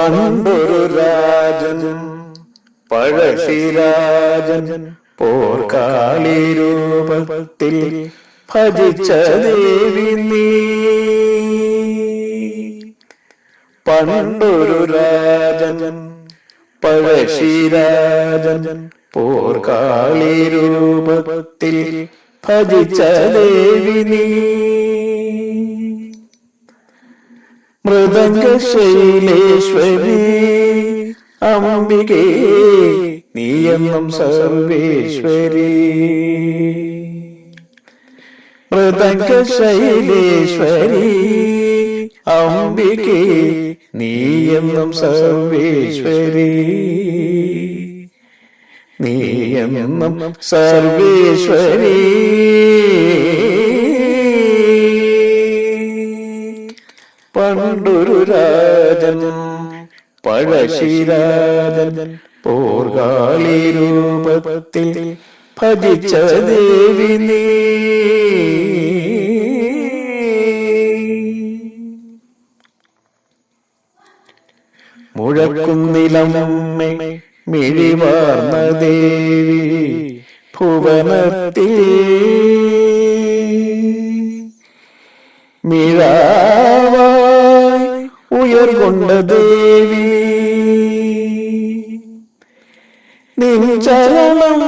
പണ്ടൊരു രാജൻ പഴശ്ശിരാജൻ പോർക്കാളി രൂപത്തിൽ ഭജിച്ച ദേവി നീ. പണ്ടൊരു രാജൻ പഴശ്ശിരാജൻ പോർക്കാളി രൂപത്തിൽ ഭജിച്ച ദേവി നീ. മൃദംഗശൈലേശ്വരി അംബികേ നീയെന്നും സർവേശ്വരി. മൃദംഗശൈലേശ്വരി അംബികേ നീയെന്നും സർവേശ്വരി. നീയെന്നും സർവേശ്വരി. പണ്ടൊരു രാജൻ പഴശ്ശിരാജൻ പോർഗാളി രൂപത്തിൽ ഭജിച്ച ദേവി നീ. മുഴക്കുന്നിലമ്മേ മിഴിവാർന്ന ദേവി ഭുവനത്തിൽ. മിഴാവായി ഉയർകൊണ്ട ദേവി നിൻ ചരണം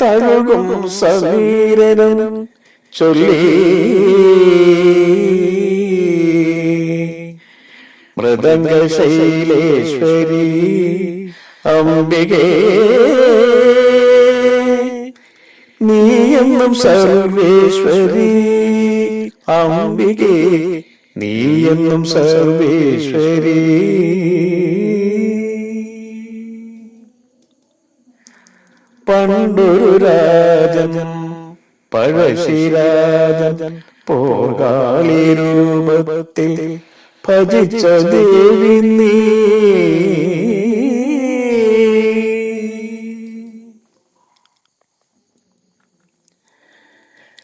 തഴുകും സമീരനും ചൊല്ലി. മൃദംഗ ശൈലേശ്വരി അംബികേ. നീയെന്നും സർവേശ്വരി അംബികേ. നീയെന്നും സർവേശ്വരി. പണ്ടൊരു രാജൻ പഴശ്ശിരാജൻ പോകാളി രൂപത്തിൽ ഭജിച്ച ദേവി നീ.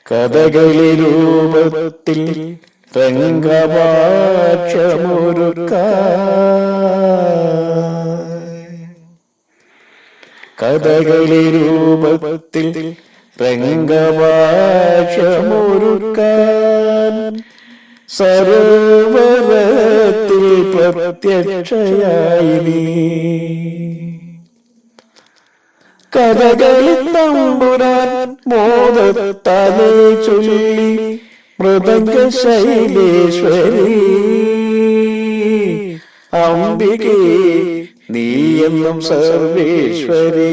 കഥകളി രൂപത്തിൽ രംഗഭാക്ഷമൊരുക്ക കഥകളി രൂപത്തിൽ രംഗഭാഷമൊരുക്കാൻ സരോവരത്തിൽ പ്രത്യക്ഷയായി നീ. കഥകളി തമ്പുരാൻ മോദത്താലെ ചൊല്ലി മൃദംഗ ശൈലേശ്വരി അംബികേ നീയെന്നും സർവേശ്വരി.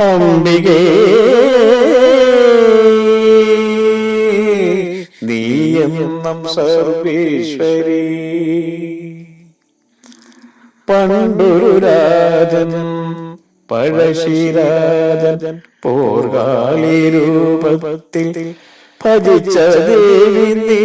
അംബികേ നീയെന്നും സർവേശ്വരി. പണ്ടൊരു രാജൻ പഴശ്ശിരാജൻ പോർഗാളി രൂപത്തിൽ ഭജിച്ച ദേവി നീ